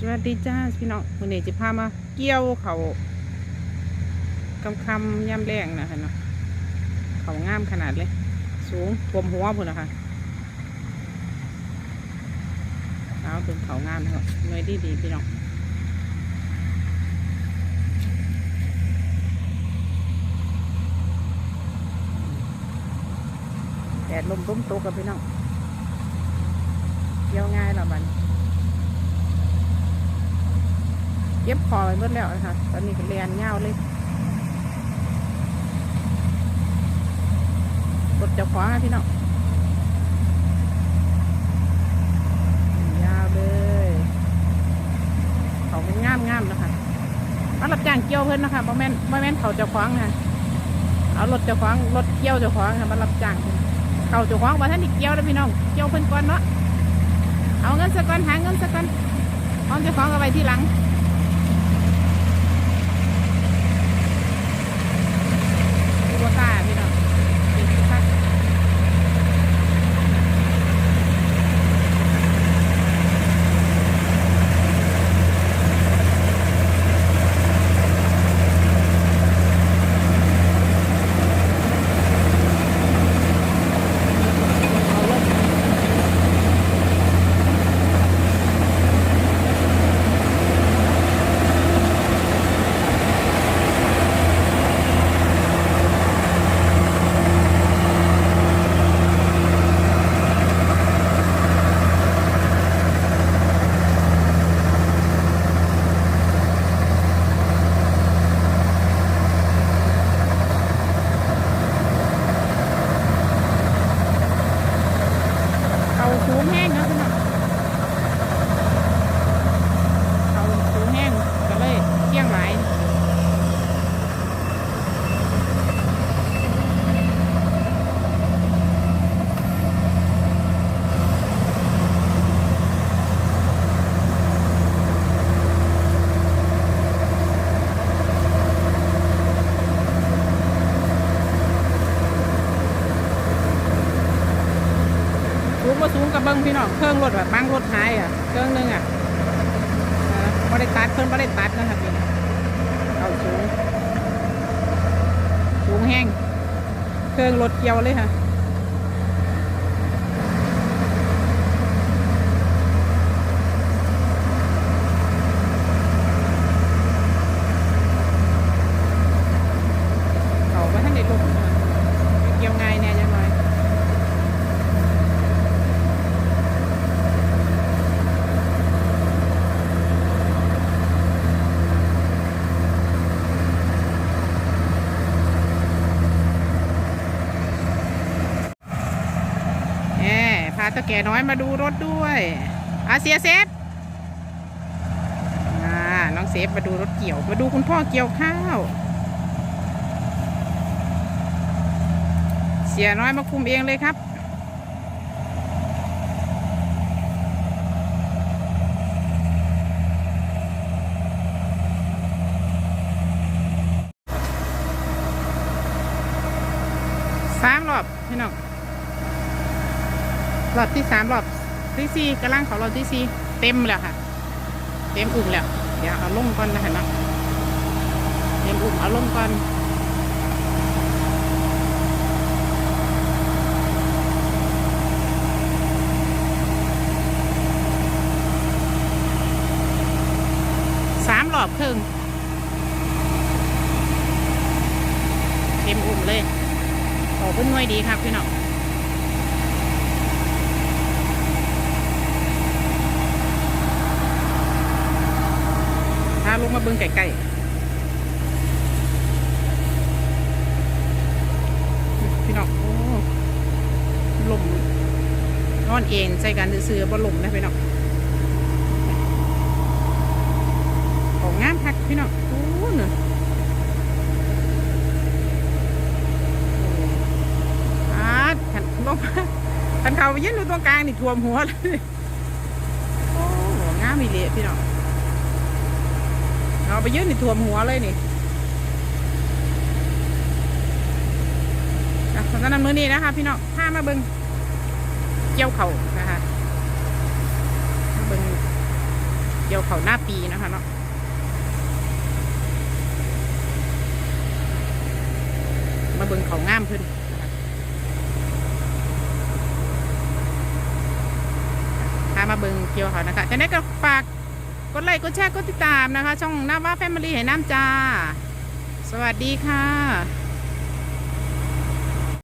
สวัสดีจ้าพี่น้องวันนี้จะพามาเกี่ยวเขาคำคำย่ำแรงนะคะเนาะเขางามขนาดเลย สูงท่วมหัวพุ่นนะคะเอาเป็นเขางามนะครับหน่วยดีดีพี่น้องแดดลมร่มตกกับพี่น้องเกี่ยวง่ายหรอบัน เก็บคอไว้หมดแล้วนะคะตอนนี้ก็เรียนเงาวเลยรถเจะขวางอะพี่น้องยาวเลยเขาเป็นงามงามนะคะมารับจ้างเกี่ยวเพิ่นนะคะบ่แม่นบ่แม่นเขาเจะขวางนะเอารถเจะขวางรถเกี่ยวเจะขวางค่ะมารับจ้างเขาเจะขวางว่ท่านอีกเกี่ยวแล้วพี่น้องเกี่ยวเพิ่นก่อนเนาะเอาเงินสักก่อนหาเงินสักก่อนเอาเจะขวางเอาไว้ที่หลัง คูโบต้าพี่น้องเป็นสิคักเอาลงเอาสูงแห้งนะพี่น้องเอาสูงแห้งก็เลยเที่ยงหลายสูงมาสูงกับ เบิ้งพี่น้องเครื่องรถแบบบางรถหายอะเครื่องหนึงอะบริตัดเพิ่นบริตัดนะครับพี่เอาสูงสูงแห้งเครื่องรถเกี่ยวเลยค่ะ เขาไม่ทันได้ลงนะเกี่ยวง่ายแน่จังหน่อย แห มพาตะแก่น้อยมาดูรถด้วยอาเสียเซฟน้องเซฟมาดูรถเกี่ยว มาดูคุณพ่อเกี่ยวข้าว เสียน้อยมาคุมเองเลยครับสามรอบพี่น้อง รอบที่สามรอบที่สี่กำลังเขารอบที่สี่เต็มแล้วค่ะ เต็มอุ่มแล้ว เดี๋ยวเอาลงก่อนนะคะเนาะเต็มอุ่มเอาลงก่อนสามรอบครึ่งเต็มอุ่มเลยโอ้เป็นหน่วยดีครับพี่น้อง พาล งมาเบิ่งไก่ๆพี่น้องโอ้ลมนอนเองใส่กันซื้อบ่ลมนะพี่น้องของงามพักพี่น้องโอ้เนอะอาดขันลมาขันเขาไปยืนอยู่ตรงกลางนี่ท่วมหัวเลยโอ้งามอีเละพี่น้อง เอาไปยืนในท่วมหัวเลยนี่สำหรับมือนี้นะคะ พี่น้องพามาเบิงเกี่ยวเขานะคะมาเบิงเกี่ยวเขาหน้าปีนะคะเนาะมาเบิงเขางามเพิ่นพามาเบิงเกี่ยวเขานะคะจะได้ก็ฝาก กดไลค์กดแชร์กดติดตามนะคะ ช่องน้าว่าแฟมิลี่ให้น้ำจ้า สวัสดีค่ะ